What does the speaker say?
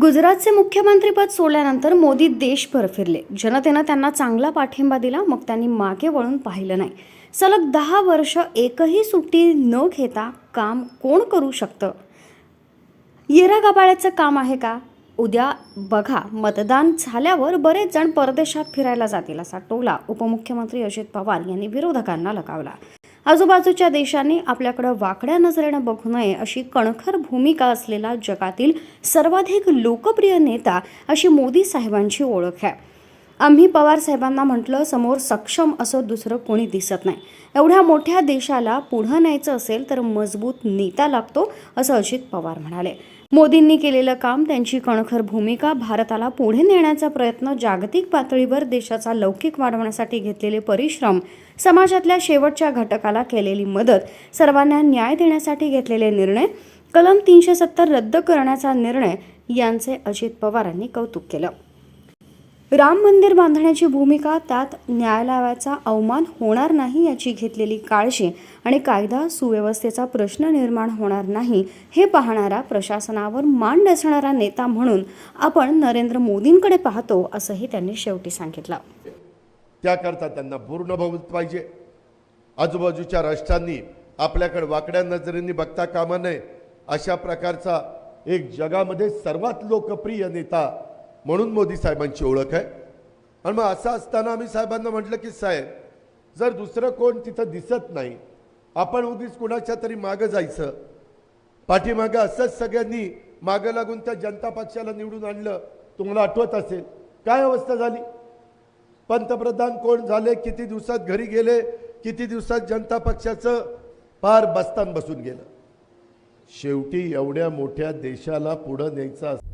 गुजरातचे मुख्यमंत्रीपद सोडल्यानंतर मोदी देशभर फिरले. जनतेनं त्यांना चांगला पाठिंबा दिला मग त्यांनी मागे वळून पाहिलं नाही. सलग दहा वर्ष एकही सुट्टी न घेता काम कोण करू शकतं? येरा गबाळ्याचं काम आहे का? उद्या बघा मतदान झाल्यावर बरेच जण परदेशात फिरायला जातील असा टोला उपमुख्यमंत्री अजित पवार यांनी विरोधकांना लगावला. आजूबाजूच्या देशांनी आपल्याकडं वाकड्या नजरेनं बघू नये अशी कणखर भूमिका असलेला जगातील सर्वाधिक लोकप्रिय नेता अशी मोदी साहेबांची ओळख आहे. आम्ही पवार साहेबांना म्हटलं समोर सक्षम असं दुसरं कोणी दिसत नाही. एवढ्या मोठ्या देशाला पुढं न्यायचं असेल तर मजबूत नेता लागतो असं अजित पवार म्हणाले. मोदींनी केलेलं काम त्यांची कणखर भूमिका भारताला पुढे नेण्याचा प्रयत्न जागतिक पातळीवर देशाचा लौकिक वाढवण्यासाठी घेतलेले परिश्रम समाजातल्या शेवटच्या घटकाला केलेली मदत सर्वांना न्याय देण्यासाठी घेतलेले निर्णय कलम तीनशे सत्तर रद्द करण्याचा निर्णय यांचे अजित पवारांनी कौतुक केलं. राम मंदिर बांधण्याची भूमिका त्यात न्यायालयाचा अवमान होणार नाही याची घेतलेली काळजी आणि कायदा सुव्यवस्थेचा प्रश्न निर्माण होणार नाही हे पाहणारा प्रशासनावर मान डसणारा नेता म्हणून आपण नरेंद्र मोदींकडे पाहतो असंही त्यांनी शेवटी सांगितलं. त्याकरता त्यांना पूर्ण बहुमत पाहिजे. आजूबाजूच्या राष्ट्रांनी आपल्याकडे वाकड्या नजरेने बघता कामा नये अशा प्रकारचा एक जगामध्ये सर्वात लोकप्रिय नेता म्हणून मोदी साहेबांची ओळख आहे. आणि मग असं असताना आम्ही साहेबांना म्हटलं की साहेब जर दुसरं कोण तिथं दिसत नाही आपण उगीच कुणाच्या तरी मागं जायचं. पाठीमागं असंच सगळ्यांनी मागं लागून त्या जनता पक्षाला निवडून आणलं. तुम्हाला आठवत असेल. काय अवस्था झाली? पंतप्रधान कोण झाले किती दिवसात घरी गेले किती दिवसात जनता पक्षाचं पार बस्तान बसून गेलं. शेवटी एवढ्या मोठ्या देशाला पुढं न्यायचं असं